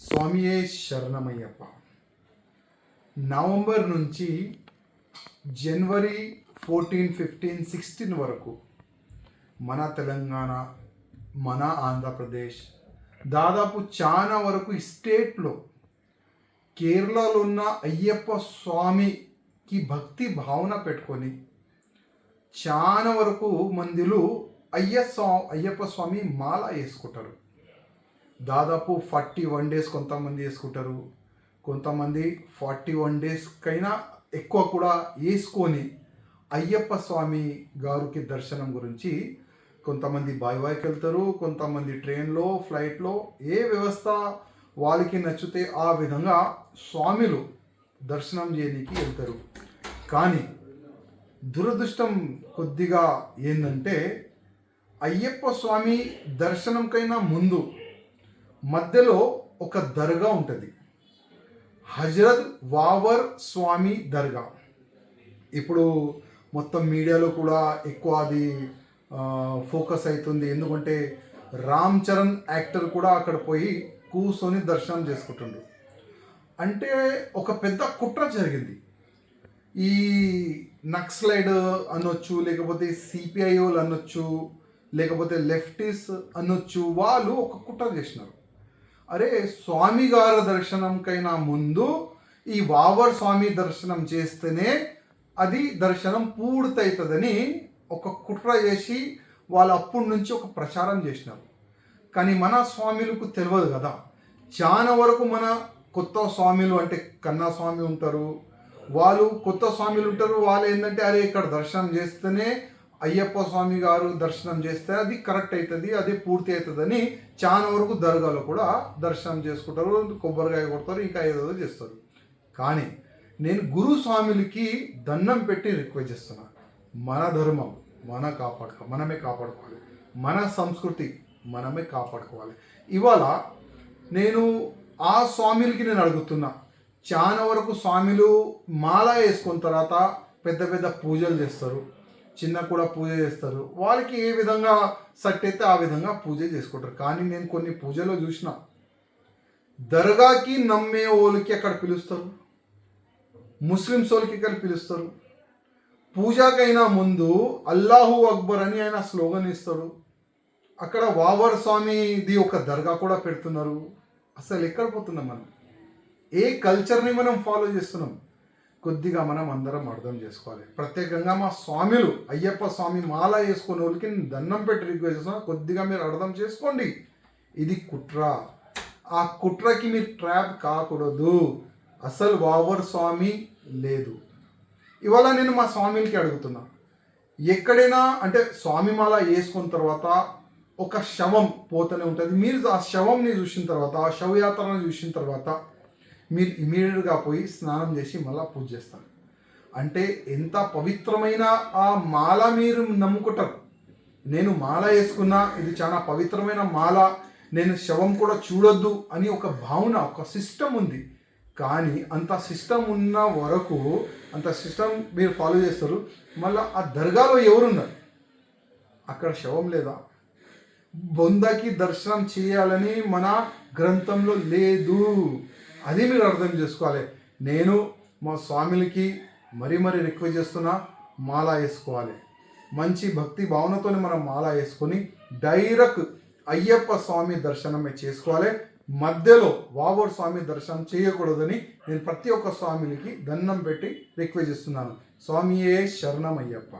స్వామియే శరణమయ్యప్ప. నవంబర్ నుంచి జనవరి ఫోర్టీన్ ఫిఫ్టీన్ సిక్స్టీన్ వరకు మన తెలంగాణ మన ఆంధ్రప్రదేశ్ దాదాపు చాలా వరకు ఈ స్టేట్లో కేరళలో ఉన్న అయ్యప్ప స్వామికి భక్తి భావన పెట్టుకొని చాలా వరకు మందిలు అయ్య స్వా అయ్యప్ప స్వామి మాల వేసుకుంటారు. దాదాపు ఫార్టీ వన్ డేస్ కొంతమంది వేసుకుంటారు. కొంతమంది ఫార్టీ వన్ డేస్కైనా ఎక్కువ కూడా వేసుకొని అయ్యప్ప స్వామి గారికి దర్శనం గురించి కొంతమంది బాయ్ బాయ్కి వెళ్తారు కొంతమంది ట్రైన్లో ఫ్లైట్లో ఏ వ్యవస్థ వాళ్ళకి నచ్చితే ఆ విధంగా స్వామిలు దర్శనం చేయడానికి వెళ్తారు. కానీ దురదృష్టం కొద్దిగా ఏంటంటే అయ్యప్ప స్వామి దర్శనంకైనా ముందు మధ్యలో ఒక దర్గా ఉంటుంది. హజరత్ వావర్ స్వామి దర్గా. ఇప్పుడు మొత్తం మీడియాలో కూడా ఎక్కువ అది ఫోకస్ అవుతుంది ఎందుకంటే రామ్ చరణ్ యాక్టర్ కూడా అక్కడ పోయి కూర్చొని దర్శనం చేసుకుంటుండు. అంటే ఒక పెద్ద కుట్ర జరిగింది. ఈ నక్సలైడ్ అనొచ్చు లేకపోతే సిపిఐ అనొచ్చు లేకపోతే లెఫ్టిస్ అనొచ్చు వాళ్ళు ఒక కుట్ర చేసినారు. అరే స్వామిగారి దర్శనంకైనా ముందు ఈ వావర్ స్వామి దర్శనం చేస్తేనే అది దర్శనం పూర్తవుతుందని ఒక కుట్ర చేసి వాళ్ళు అప్పటి నుంచి ఒక ప్రచారం చేసినారు. కానీ మన స్వామిలకు తెలియదు కదా. చాలా వరకు మన కొత్త స్వామిలు అంటే కన్నా స్వామి ఉంటారు. వాళ్ళు కొత్త స్వామిలు ఉంటారు. వాళ్ళు ఏంటంటే అరే ఇక్కడ దర్శనం చేస్తేనే అయ్యప్ప స్వామి గారు దర్శనం చేస్తే అది కరెక్ట్ అవుతుంది అది పూర్తి అవుతుందని చాలా వరకు దర్గాలో కూడా దర్శనం చేసుకుంటారు కొబ్బరికాయ కొడతారు ఇంకా ఏదో చేస్తారు. కానీ నేను గురు స్వామిలకి దండం పెట్టి రిక్వెస్ట్ చేస్తున్నా. మన ధర్మం మన కాపాడుకో మనమే కాపాడుకోవాలి. మన సంస్కృతి మనమే కాపాడుకోవాలి. ఇవాళ నేను ఆ స్వామిలకి నేను అడుగుతున్నా. చాలా వరకు స్వామిలు మాల వేసుకున్న తర్వాత పెద్ద పెద్ద పూజలు చేస్తారు. చిన్న కూడా పూజ చేస్తారు. వాళ్ళకి ఏ విధంగా సెట్ అయితే ఆ విధంగా పూజ చేసుకుంటారు. కానీ నేను కొన్ని పూజలో చూసిన దర్గాకి నమ్మే వాళ్ళకి అక్కడ పిలుస్తారు. ముస్లిమ్స్ వాళ్ళకి ఇక్కడ పిలుస్తారు. పూజకైనా ముందు అల్లాహు అక్బర్ అని ఆయన స్లోగన్ ఇస్తాడు అక్కడ వావర్ స్వామిది ఒక దర్గా కూడా పెడుతున్నారు. అసలు ఎక్కడ పోతున్నాం మనం? ఏ కల్చర్ని మనం ఫాలో చేస్తున్నాం? కొద్దిగా మనం అందరం అర్థం చేసుకోవాలి. ప్రత్యేకంగా మా స్వామిలు అయ్యప్ప స్వామి మాల వేసుకునే వాళ్ళకి నేను దండం పెట్టి రిక్వెస్ట్ చేస్తున్నా కొద్దిగా మీరు అర్థం చేసుకోండి. ఇది కుట్ర. ఆ కుట్రకి మీరు ట్రాప్ కాకూడదు. అసలు వావర్ స్వామి లేదు. ఇవాళ నేను మా స్వామికి అడుగుతున్నా. ఎక్కడైనా అంటే స్వామి మాల వేసుకున్న తర్వాత ఒక శవం పోతూనే ఉంటుంది. మీరు ఆ శవంని చూసిన తర్వాత ఆ శవయాత్రను చూసిన తర్వాత మీరు ఇమీడియట్గా పోయి స్నానం చేసి మళ్ళీ పూజ చేస్తారు. అంటే ఎంత పవిత్రమైన ఆ మాల మీరు నమ్ముకుంటారు. నేను మాల వేసుకున్నా ఇది చాలా పవిత్రమైన మాల నేను శవం కూడా చూడొద్దు అని ఒక భావన ఒక సిస్టమ్ ఉంది. కానీ అంత సిస్టమ్ ఉన్న వరకు అంత సిస్టమ్ మీరు ఫాలో చేస్తారు. మళ్ళీ ఆ దర్గాలో ఎవరున్నారు? అక్కడ శవం లేదా? బొందకి దర్శనం చేయాలని మన గ్రంథంలో లేదు. అది మీరు అర్థం చేసుకోవాలి. నేను మా స్వామిలకి మరీ మరీ రిక్వెస్ట్ చేస్తున్నా మాల వేసుకోవాలి. మంచి భక్తి భావనతో మనం మాల వేసుకొని డైరెక్ట్ అయ్యప్ప స్వామి దర్శనమే చేసుకోవాలి. మధ్యలో వావోర్ స్వామి దర్శనం చేయకూడదని నేను ప్రతి ఒక్క స్వామినికి దండం పెట్టి రిక్వెస్ట్ చేస్తున్నాను. స్వామియే శరణం అయ్యప్ప